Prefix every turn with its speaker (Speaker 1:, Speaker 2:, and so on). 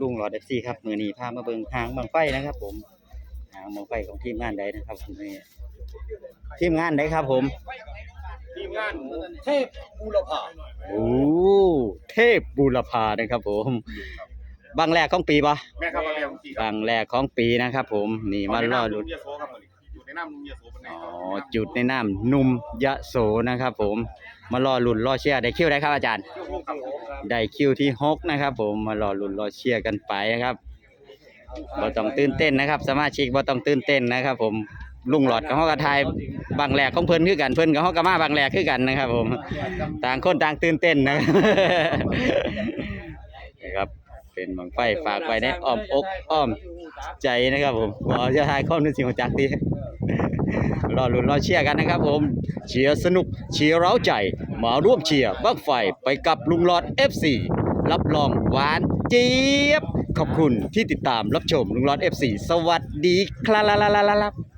Speaker 1: ลุงหลอดเอฟซีครับมือนี้พามาเบิ่งหางบังไฟนะครับ ผมหางบังไฟของทีมงานใดนะครับผมนี่ทีมงานใดครับ ผม
Speaker 2: ทีมงานเทพบูรพา
Speaker 1: โอ้เทพบูรพานะครับ ผมบางแรกของปีปะ
Speaker 2: แม่ครับมาเรียนทีครับ
Speaker 1: บางแรกของปีนะครับ ผมนี่มารอ
Speaker 2: ดู
Speaker 1: ดู
Speaker 2: เยโสครับอยู่ในน้ำนุ่มเยโสเป็นไง
Speaker 1: อ๋อ
Speaker 2: ครับ
Speaker 1: จุดในน้ำนุ่มยะโสนะครับ ผมมารอลุ่นรอเชียร์ได้คิวได้ครับอาจารย์
Speaker 2: เที่ยวโค้งครับผม
Speaker 1: ได้คิวที่หกนะครับ ผมมารอลุ้นรอเชียร์กันไปนะครับบ่ต้องตื่นเต้นนะครับ สมาชิกบ่ต้องตื่นเต้นนะครับ ผมลุงหลอดกับเฮาก็ทายบางแหลกของเพิ่นคือกันเพิ่นกับเฮาก็มาบางแหลกคือกันนะครับ ผม ต่างคนต่างตื่นเต้นนะครับนะครับเป็นบังไฟฝากไว้ในอ้อมอกอ้อมใจนะครับ ผมบ่จะทายข้อนึงสิหัวจักดี รอลุ้นรอเชียร์กันนะครับผม เชียร์สนุก เชียร์เร้าใจ มาร่วมเชียร์บั้งไฟไปกับลุงหลอด FC รับรองหวานเจี๊ยบ ขอบคุณที่ติดตามรับชมลุงหลอด FC สวัสดีครับ